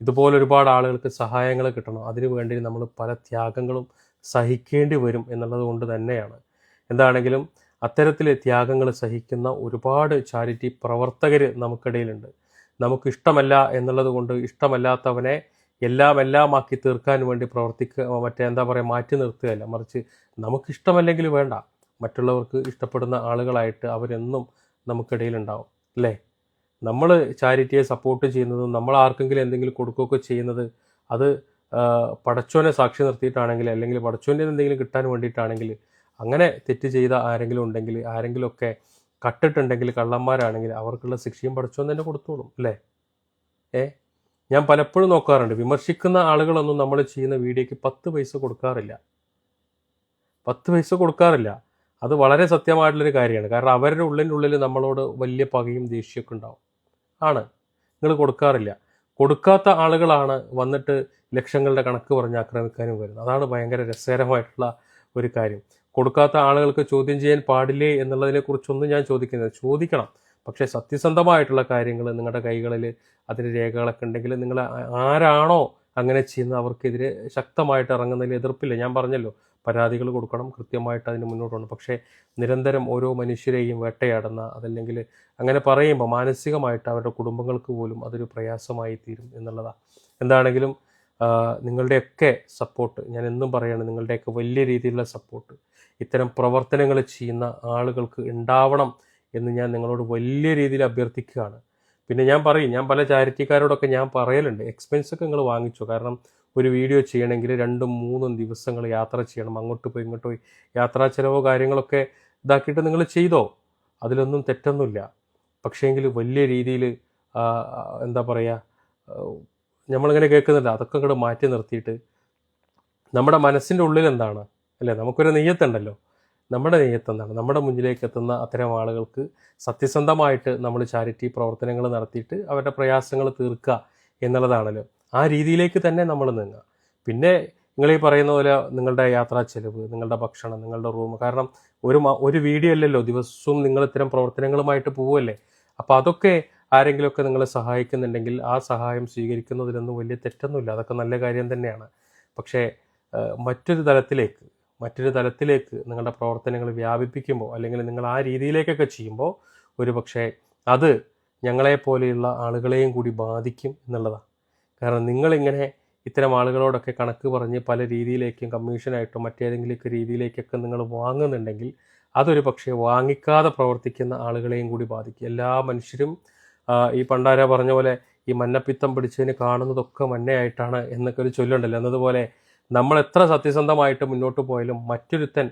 ഇതുപോലെ ഒരുപാട് ആളുകൾക്ക് സഹായങ്ങൾ കിട്ടണം. അതിനു വേണ്ടി നമ്മൾ പല ത്യാഗങ്ങളും സഹിക്കേണ്ടി വരും എന്നുള്ളത് കൊണ്ട് തന്നെയാണ്. എന്താണെങ്കിലും അത്തരത്തിൽ ത്യാഗങ്ങൾ സഹിക്കുന്ന ഒരുപാട് ചാരിറ്റി പ്രവർത്തകർ നമുക്കിടയിലുണ്ട്. നമുക്ക് ഇഷ്ടമല്ല എന്നുള്ളത് കൊണ്ട് ഇഷ്ടമല്ലാത്തവനെ എല്ലാം എല്ലാമാക്കി തീർക്കാൻ വേണ്ടി പ്രവർത്തിക്കുക മറ്റേ എന്താ പറയുക മാറ്റി നിർത്തുകയല്ല. മറിച്ച് നമുക്കിഷ്ടമല്ലെങ്കിൽ വേണ്ട. മറ്റുള്ളവർക്ക് ഇഷ്ടപ്പെടുന്ന ആളുകളായിട്ട് അവരെന്നും നമുക്കിടയിലുണ്ടാവും. അല്ലേ? നമ്മൾ ചാരിറ്റിയെ സപ്പോർട്ട് ചെയ്യുന്നതും നമ്മൾ ആർക്കെങ്കിലും എന്തെങ്കിലും കൊടുക്കുകയൊക്കെ ചെയ്യുന്നത് അത് പടച്ചോനെ സാക്ഷി നിർത്തിയിട്ടാണെങ്കിൽ അല്ലെങ്കിൽ പടച്ചോന്റെ എന്തെങ്കിലും കിട്ടാൻ വേണ്ടിയിട്ടാണെങ്കിൽ അങ്ങനെ തെറ്റ് ചെയ്ത ആരെങ്കിലും ഉണ്ടെങ്കിൽ ആരെങ്കിലുമൊക്കെ കട്ടിട്ടുണ്ടെങ്കിൽ കള്ളന്മാരാണെങ്കിൽ അവർക്കുള്ള ശിക്ഷയും പഠിച്ചോ തന്നെ കൊടുത്തോളും അല്ലേ? ഏ? ഞാൻ പലപ്പോഴും നോക്കാറുണ്ട്. വിമർശിക്കുന്ന ആളുകളൊന്നും നമ്മൾ ചെയ്യുന്ന വീഡിയോയ്ക്ക് പത്ത് പൈസ കൊടുക്കാറില്ല. പത്ത് പൈസ കൊടുക്കാറില്ല. അത് വളരെ സത്യമായിട്ടുള്ളൊരു കാര്യമാണ്. കാരണം അവരുടെ ഉള്ളിന്റെ ഉള്ളിൽ നമ്മളോട് വലിയ പകയും ദേഷ്യമൊക്കെ ഉണ്ടാവും. ആണ്. നിങ്ങൾ കൊടുക്കാറില്ല. കൊടുക്കാത്ത ആളുകളാണ് വന്നിട്ട് ലക്ഷങ്ങളുടെ കണക്ക് പറഞ്ഞ് ആക്രമിക്കാനും വരുന്നത്. അതാണ് ഭയങ്കര രസകരമായിട്ടുള്ള ഒരു കാര്യം. കൊടുക്കാത്ത ആളുകൾക്ക് ചോദ്യം ചെയ്യാൻ പാടില്ലേ എന്നുള്ളതിനെ കുറിച്ചൊന്നും ഞാൻ ചോദിക്കുന്നത്. ചോദിക്കണം. പക്ഷേ സത്യസന്ധമായിട്ടുള്ള കാര്യങ്ങൾ നിങ്ങളുടെ കൈകളിൽ അതിന് രേഖകളൊക്കെ ഉണ്ടെങ്കിൽ നിങ്ങൾ ആരാണോ അങ്ങനെ ചെയ്യുന്നത് അവർക്കെതിരെ ശക്തമായിട്ട് ഇറങ്ങുന്നതിൽ എതിർപ്പില്ല. ഞാൻ പറഞ്ഞല്ലോ പരാതികൾ കൊടുക്കണം കൃത്യമായിട്ട് അതിന് മുന്നോട്ട് പോകണം. പക്ഷേ നിരന്തരം ഓരോ മനുഷ്യരെയും വേട്ടയാടുന്ന അതല്ലെങ്കിൽ അങ്ങനെ പറയുമ്പോൾ മാനസികമായിട്ട് അവരുടെ കുടുംബങ്ങൾക്ക് പോലും അതൊരു പ്രയാസമായി തീരും എന്നുള്ളതാണ് എന്താണെങ്കിലും നിങ്ങളുടെയൊക്കെ സപ്പോർട്ട് ഞാൻ എന്നും പറയുകയാണ് നിങ്ങളുടെയൊക്കെ വലിയ രീതിയിലുള്ള സപ്പോർട്ട് ഇത്തരം പ്രവർത്തനങ്ങൾ ചെയ്യുന്ന ആളുകൾക്ക് ഉണ്ടാവണം എന്ന് ഞാൻ നിങ്ങളോട് വലിയ രീതിയിൽ അഭ്യർത്ഥിക്കുകയാണ്. പിന്നെ ഞാൻ പറയും ഞാൻ പല ചാരിറ്റിക്കാരോടൊക്കെ ഞാൻ പറയലുണ്ട്. എക്സ്പെൻസ് ഒക്കെ നിങ്ങൾ വാങ്ങിച്ചു. കാരണം ഒരു വീഡിയോ ചെയ്യണമെങ്കിൽ രണ്ടും മൂന്നും ദിവസങ്ങൾ യാത്ര ചെയ്യണം. അങ്ങോട്ട് പോയി ഇങ്ങോട്ട് പോയി. യാത്രാ ചിലവോ കാര്യങ്ങളൊക്കെ ഇതാക്കിയിട്ട് നിങ്ങൾ ചെയ്തോ? അതിലൊന്നും തെറ്റൊന്നുമില്ല. പക്ഷേങ്കിൽ വലിയ രീതിയിൽ എന്താ പറയുക നമ്മളിങ്ങനെ കേൾക്കുന്നില്ല അതൊക്കെ ഇങ്ങോട്ട് മാറ്റി നിർത്തിയിട്ട് നമ്മുടെ മനസ്സിന്റെ ഉള്ളിൽ എന്താണ്? അല്ലേ? നമുക്കൊരു നെയ്യത്തുണ്ടല്ലോ. നമ്മുടെ നെയ്യത്ത് എന്താണ് നമ്മുടെ മുന്നിലേക്ക് എത്തുന്ന അത്തരം ആളുകൾക്ക് സത്യസന്ധമായിട്ട് നമ്മൾ ചാരിറ്റി പ്രവർത്തനങ്ങൾ നടത്തിയിട്ട് അവരുടെ പ്രയാസങ്ങൾ തീർക്കുക എന്നുള്ളതാണല്ലോ. ആ രീതിയിലേക്ക് തന്നെ നമ്മൾ നീങ്ങുക. പിന്നെ നിങ്ങൾ ഈ പറയുന്ന പോലെ നിങ്ങളുടെ യാത്രാ ചെലവ് നിങ്ങളുടെ ഭക്ഷണം നിങ്ങളുടെ റൂം. കാരണം ഒരു ഒരു വീഡിയോ അല്ലല്ലോ. ദിവസവും നിങ്ങൾ ഇത്തരം പ്രവർത്തനങ്ങളുമായിട്ട് പോവുമല്ലേ അപ്പോൾ അതൊക്കെ ആരെങ്കിലുമൊക്കെ നിങ്ങളെ സഹായിക്കുന്നുണ്ടെങ്കിൽ ആ സഹായം സ്വീകരിക്കുന്നതിലൊന്നും വലിയ തെറ്റൊന്നുമില്ല. അതൊക്കെ നല്ല കാര്യം തന്നെയാണ്. പക്ഷേ മറ്റൊരു തലത്തിലേക്ക് മറ്റൊരു തലത്തിലേക്ക് നിങ്ങളുടെ പ്രവർത്തനങ്ങൾ വ്യാപിപ്പിക്കുമ്പോൾ അല്ലെങ്കിൽ നിങ്ങൾ ആ രീതിയിലേക്കൊക്കെ ചെയ്യുമ്പോൾ ഒരു പക്ഷേ അത് ഞങ്ങളെപ്പോലെയുള്ള ആളുകളെയും കൂടി ബാധിക്കും എന്നുള്ളതാണ്. കാരണം നിങ്ങളിങ്ങനെ ഇത്തരം ആളുകളോടൊക്കെ കണക്ക് പറഞ്ഞ് പല രീതിയിലേക്കും കമ്മീഷനായിട്ടും മറ്റേതെങ്കിലുമൊക്കെ രീതിയിലേക്കൊക്കെ നിങ്ങൾ വാങ്ങുന്നുണ്ടെങ്കിൽ അതൊരു പക്ഷേ വാങ്ങിക്കാതെ പ്രവർത്തിക്കുന്ന ആളുകളെയും കൂടി ബാധിക്കും. എല്ലാ മനുഷ്യരും ഈ പണ്ടാര പറഞ്ഞ പോലെ ഈ മഞ്ഞപ്പിത്തം പിടിച്ചതിന് കാണുന്നതൊക്കെ മഞ്ഞയായിട്ടാണ് എന്നൊക്കെ ഒരു ചൊല്ലുണ്ടല്ലോ. എന്നതുപോലെ നമ്മൾ എത്ര സത്യസന്ധമായിട്ട് മുന്നോട്ട് പോയാലും മറ്റൊരുത്തൻ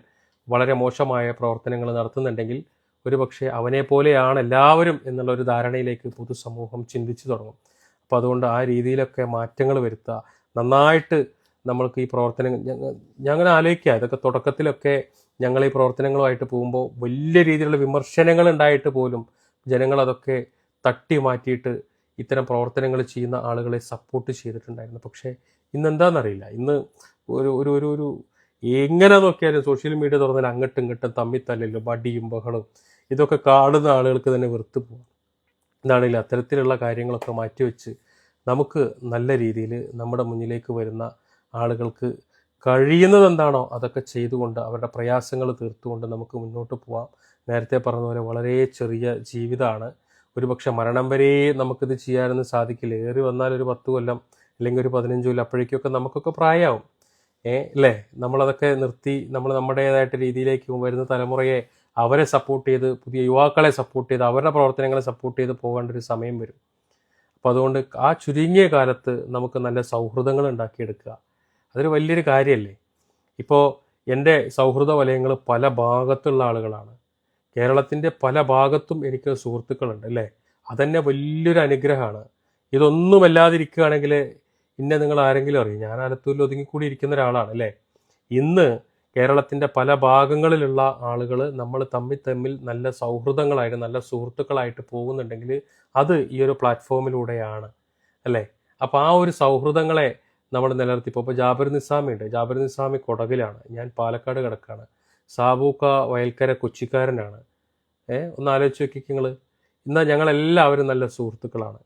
വളരെ മോശമായ പ്രവർത്തനങ്ങൾ നടത്തുന്നുണ്ടെങ്കിൽ ഒരുപക്ഷെ അവനെ പോലെയാണ് എല്ലാവരും എന്നുള്ള ഒരു ധാരണയിലേക്ക് പൊതുസമൂഹം ചിന്തിച്ചു തുടങ്ങും. അപ്പോൾ അതുകൊണ്ട് ആ രീതിയിലൊക്കെ മാറ്റങ്ങൾ വരുത്തുക. നന്നായിട്ട് നമ്മൾക്ക് ഈ പ്രവർത്തനങ്ങൾ ഞങ്ങ- ഞങ്ങൾ ആലോചിക്കുക. ഇതൊക്കെ തുടക്കത്തിലൊക്കെ ഞങ്ങൾ ഈ പ്രവർത്തനങ്ങളുമായിട്ട് പോകുമ്പോൾ വലിയ രീതിയിലുള്ള വിമർശനങ്ങൾ ഉണ്ടായിട്ട് പോലും ജനങ്ങൾ അതൊക്കെ തട്ടി മാറ്റിയിട്ട് ഇത്തരം പ്രവർത്തനങ്ങൾ ചെയ്യുന്ന ആളുകളെ സപ്പോർട്ട് ചെയ്തിട്ടുണ്ടായിരുന്നു. പക്ഷേ ഇന്ന് എന്താണെന്നറിയില്ല ഇന്ന് ഒരു ഒരു ഒരു ഒരു എങ്ങനെ നോക്കിയാലും സോഷ്യൽ മീഡിയ തുറന്നാൽ അങ്ങട്ടും ഇങ്ങോട്ടും തമ്മിൽ തല്ലലും വടിയും ബഹളവും ഇതൊക്കെ കാണുന്ന ആളുകൾക്ക് തന്നെ വെറുത്ത് പോകും എന്താണെങ്കിലും അത്തരത്തിലുള്ള കാര്യങ്ങളൊക്കെ മാറ്റിവെച്ച് നമുക്ക് നല്ല രീതിയിൽ നമ്മുടെ മുന്നിലേക്ക് വരുന്ന ആളുകൾക്ക് കഴിയുന്നത് എന്താണോ അതൊക്കെ ചെയ്തുകൊണ്ട് അവരുടെ പ്രയാസങ്ങൾ തീർത്തുകൊണ്ട് നമുക്ക് മുന്നോട്ട് പോവാം. നേരത്തെ പറഞ്ഞ പോലെ വളരെ ചെറിയ ജീവിതമാണ് ഒരുപക്ഷെ മരണം വരെ നമുക്കിത് ചെയ്യാനൊന്നും സാധിക്കില്ല. ഏറി വന്നാൽ ഒരു പത്ത് കൊല്ലം അല്ലെങ്കിൽ ഒരു പതിനഞ്ച് കൊല്ലം അപ്പോഴേക്കൊക്കെ നമുക്കൊക്കെ പ്രായമാവും ഏ അല്ലേ നമ്മളതൊക്കെ നിർത്തി നമ്മൾ നമ്മുടേതായിട്ട് രീതിയിലേക്ക് വരുന്ന തലമുറയെ അവരെ സപ്പോർട്ട് ചെയ്ത് പുതിയ യുവാക്കളെ സപ്പോർട്ട് ചെയ്ത് അവരുടെ പ്രവർത്തനങ്ങളെ സപ്പോർട്ട് ചെയ്ത് പോകേണ്ട ഒരു സമയം വരും. അപ്പോൾ അതുകൊണ്ട് ആ ചുരുങ്ങിയ കാലത്ത് നമുക്ക് നല്ല സൗഹൃദങ്ങൾ ഉണ്ടാക്കിയെടുക്കുക. അതൊരു വലിയൊരു കാര്യമല്ലേ ഇപ്പോൾ എന്റെ സൗഹൃദ വലയങ്ങൾ പല ഭാഗത്തുള്ള ആളുകളാണ്. കേരളത്തിന്റെ പല ഭാഗത്തും എനിക്ക് സുഹൃത്തുക്കളുണ്ട് അല്ലേ അതന്നെ വലിയൊരു അനുഗ്രഹമാണ്. ഇതൊന്നുമല്ലാതിരിക്കുകയാണെങ്കിൽ ഇന്നെ നിങ്ങൾ ആരെങ്കിലും അറിയും? ഞാൻ ആലത്തൂരിൽ ഒതുങ്ങിക്കൂടി ഇരിക്കുന്ന ഒരാളാണ് അല്ലേ? ഇന്ന് കേരളത്തിന്റെ പല ഭാഗങ്ങളിലുള്ള ആളുകൾ നമ്മൾ തമ്മിൽ തമ്മിൽ നല്ല സൗഹൃദങ്ങളായിട്ട് നല്ല സുഹൃത്തുക്കളായിട്ട് പോകുന്നുണ്ടെങ്കിൽ അത് ഈ ഒരു പ്ലാറ്റ്ഫോമിലൂടെയാണ് അല്ലേ? അപ്പോൾ ആ ഒരു സൗഹൃദങ്ങളെ നമ്മൾ നിലനിർത്തി. ഇപ്പോൾ ജാബിർ നിസാമി ഉണ്ട്. ജാബിർ നിസാമി കൊടകിലാണ് ഞാൻ പാലക്കാട് കിടക്കാണ്. സാബൂക്ക വയൽക്കര കൊച്ചിക്കാരനാണ്. ഏഹ് ഒന്ന് ആലോചിച്ച് നോക്കിക്ക് നിങ്ങൾ എന്നാൽ ഞങ്ങളെല്ലാവരും നല്ല സുഹൃത്തുക്കളാണ്.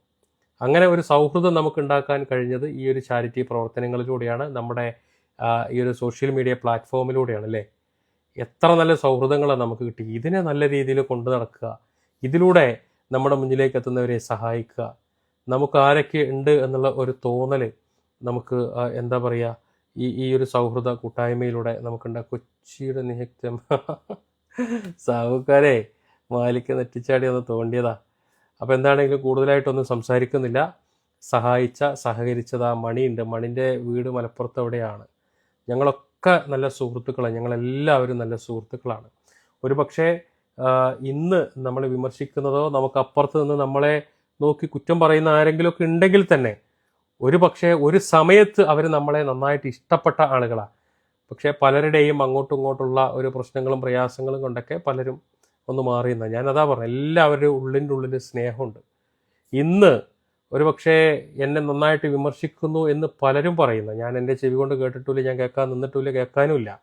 അങ്ങനെ ഒരു സൗഹൃദം നമുക്ക് ഉണ്ടാക്കാൻ കഴിഞ്ഞത് ഈ ഒരു ചാരിറ്റി പ്രവർത്തനങ്ങളിലൂടെയാണ്. നമ്മുടെ ഈ ഒരു സോഷ്യൽ മീഡിയ പ്ലാറ്റ്ഫോമിലൂടെയാണ് അല്ലേ? എത്ര നല്ല സൗഹൃദങ്ങളാണ് നമുക്ക് കിട്ടി. ഇതിനെ നല്ല രീതിയിൽ കൊണ്ടു നടക്കുക. ഇതിലൂടെ നമ്മുടെ മുന്നിലേക്ക് എത്തുന്നവരെ സഹായിക്കുക. നമുക്ക് ആരൊക്കെ ഉണ്ട് എന്നുള്ള ഒരു തോന്നൽ നമുക്ക് എന്താ പറയുക ഈ ഈ ഒരു സൗഹൃദ കൂട്ടായ്മയിലൂടെ നമുക്കുണ്ട. കൊച്ചിയുടെ നിഹക്തം സാവുക്കാരെ മാലിക്ക് നെറ്റിച്ചാടി ഒന്ന് തോണ്ടിയതാ. അപ്പോൾ എന്താണെങ്കിലും കൂടുതലായിട്ടൊന്നും സംസാരിക്കുന്നില്ല. സഹായിച്ച സഹകരിച്ചത് ആ മണിയുണ്ട്. മണിന്റെ വീട് മലപ്പുറത്ത് എവിടെയാണ് ഞങ്ങളൊക്കെ നല്ല സുഹൃത്തുക്കളാണ്. ഞങ്ങളെല്ലാവരും നല്ല സുഹൃത്തുക്കളാണ്. ഒരു പക്ഷേ ഇന്ന് നമ്മൾ വിമർശിക്കുന്നതോ നമുക്ക് അപ്പുറത്ത് നിന്ന് നമ്മളെ നോക്കി കുറ്റം പറയുന്ന ആരെങ്കിലുമൊക്കെ ഉണ്ടെങ്കിൽ തന്നെ ഒരു പക്ഷേ ഒരു സമയത്ത് അവർ നമ്മളെ നന്നായിട്ട് ഇഷ്ടപ്പെട്ട ആളുകളാണ് പക്ഷേ പലരുടെയും അങ്ങോട്ടും ഇങ്ങോട്ടുള്ള ഒരു പ്രശ്നങ്ങളും പ്രയാസങ്ങളും കൊണ്ടൊക്കെ പലരും ഒന്ന് മാറിയെന്ന ഞാനതാ പറഞ്ഞു എല്ലാവരുടെയും ഉള്ളിന്റെ ഉള്ളിൽ സ്നേഹമുണ്ട്. ഇന്ന് ഒരു പക്ഷേ എന്നെ നന്നായിട്ട് വിമർശിക്കുന്നു എന്ന് പലരും പറയുന്നു. ഞാൻ എന്റെ ചെവി കൊണ്ട് കേട്ടിട്ടില്ല ഞാൻ കേൾക്കാൻ നിന്നിട്ടില്ല കേൾക്കാനുമില്ല.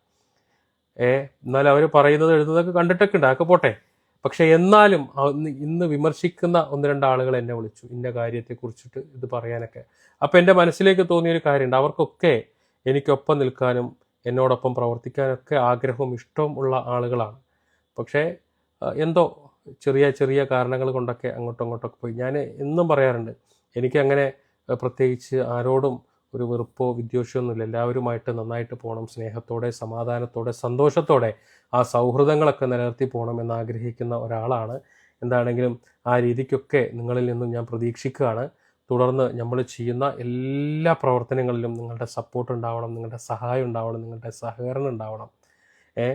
ഏ എന്നാലും അവർ പറയുന്നത് എഴുതുന്നതൊക്കെ കണ്ടിട്ടൊക്കെ ഉണ്ട് അതൊക്കെ പോട്ടെ. പക്ഷെ എന്നാലും ഇന്ന് വിമർശിക്കുന്ന ഒന്ന് രണ്ട് ആളുകൾ എന്നെ വിളിച്ചു ഇന്ന കാര്യത്തെക്കുറിച്ചിട്ട് ഇത് പറയാനൊക്കെ. അപ്പോൾ എന്റെ മനസ്സിലേക്ക് തോന്നിയൊരു കാര്യമുണ്ട്. അവർക്കൊക്കെ എനിക്കൊപ്പം നിൽക്കാനും എന്നോടൊപ്പം പ്രവർത്തിക്കാനൊക്കെ ആഗ്രഹവും ഇഷ്ടവും ഉള്ള ആളുകളാണ്. പക്ഷേ എന്തോ ചെറിയ ചെറിയ കാരണങ്ങൾ കൊണ്ടൊക്കെ അങ്ങോട്ടും ഇങ്ങോട്ടൊക്കെ പോയി. ഞാൻ എന്നും പറയാറുണ്ട് എനിക്കങ്ങനെ പ്രത്യേകിച്ച് ആരോടും ഒരു വെറുപ്പോ വിദ്വേഷമോ ഒന്നുമില്ല. എല്ലാവരുമായിട്ട് നന്നായിട്ട് പോകണം സ്നേഹത്തോടെ സമാധാനത്തോടെ സന്തോഷത്തോടെ ആ സൗഹൃദങ്ങളൊക്കെ നിലനിർത്തി പോകണം എന്ന് ആഗ്രഹിക്കുന്ന ഒരാളാണ്. എന്താണെങ്കിലും ആ രീതിക്കൊക്കെ നിങ്ങളിൽ നിന്നും ഞാൻ പ്രതീക്ഷിക്കുകയാണ്. തുടർന്ന് നമ്മൾ ചെയ്യുന്ന എല്ലാ പ്രവർത്തനങ്ങളിലും നിങ്ങളുടെ സപ്പോർട്ട് ഉണ്ടാവണം നിങ്ങളുടെ സഹായം ഉണ്ടാവണം നിങ്ങളുടെ സഹകരണം ഉണ്ടാവണം. ഏ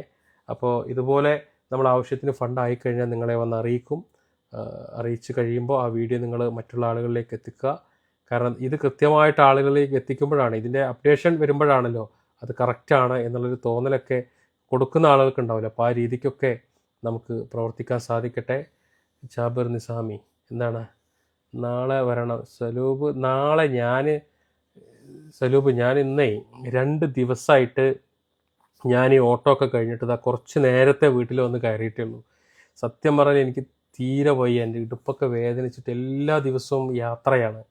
അപ്പോൾ ഇതുപോലെ നമ്മൾ ആവശ്യത്തിന് ഫണ്ട് ആയിക്കഴിഞ്ഞാൽ നിങ്ങളെ വന്ന് അറിയിക്കും. അറിയിച്ചു കഴിയുമ്പോൾ ആ വീഡിയോ നിങ്ങൾ മറ്റുള്ള ആളുകളിലേക്ക് എത്തിക്കുക. കാരണം ഇത് കൃത്യമായിട്ട് ആളുകളിലേക്ക് എത്തിക്കുമ്പോഴാണ് ഇതിന്റെ അപ്ഡേഷൻ വരുമ്പോഴാണല്ലോ അത് കറക്റ്റാണ് എന്നുള്ളൊരു തോന്നലൊക്കെ കൊടുക്കുന്ന ആളുകൾക്ക് ഉണ്ടാവില്ല. അപ്പോൾ ആ രീതിക്കൊക്കെ നമുക്ക് പ്രവർത്തിക്കാൻ സാധിക്കട്ടെ. ജാബിർ നിസാമി എന്താണ്? നാളെ വരണം. സലൂബ് നാളെ ഞാൻ സലൂബ് ഞാൻ ഇന്നേ രണ്ട് ദിവസമായിട്ട് ഞാൻ ഈ ഓട്ടോ ഒക്കെ കഴിഞ്ഞിട്ട് ഇതാ കുറച്ച് നേരത്തെ വീട്ടിൽ വന്ന് കയറിയിട്ടുള്ളൂ സത്യം പറഞ്ഞാൽ എനിക്ക് തീരെ വയ്യ. എന്റെ ഇടുപ്പൊക്കെ വേദനിച്ചിട്ട് എല്ലാ ദിവസവും യാത്രയാണ്.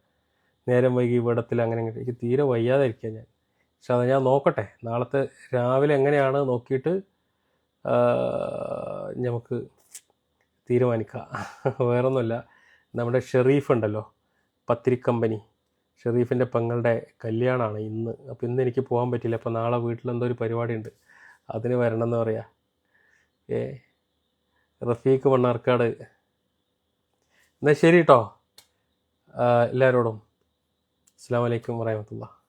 നേരം വൈകി ഇവിടത്തിൽ അങ്ങനെ ഇങ്ങനെ. എനിക്ക് തീരെ വയ്യാതായിരിക്കുക ഞാൻ. പക്ഷെ അത് ഞാൻ നോക്കട്ടെ. നാളത്തെ രാവിലെ എങ്ങനെയാണ് നോക്കിയിട്ട് നമുക്ക് തീരുമാനിക്കാം. വേറൊന്നുമില്ല. നമ്മുടെ ഷെറീഫ് ഉണ്ടല്ലോ പത്തിരി കമ്പനി ഷെറീഫിന്റെ പെങ്ങളുടെ കല്യാണമാണ് ഇന്ന്. അപ്പോൾ ഇന്ന് എനിക്ക് പോകാൻ പറ്റില്ല. അപ്പോൾ നാളെ വീട്ടിലെന്തോ ഒരു പരിപാടി ഉണ്ട് അതിന് വരണം എന്ന് പറയാ. ഏ റഫീഖ് മണ്ണാർക്കാട്. എന്നാൽ ശരി കേട്ടോ എല്ലാവരോടും. അസ്സാം വലൈക്കും വറഹമത്തുള്ള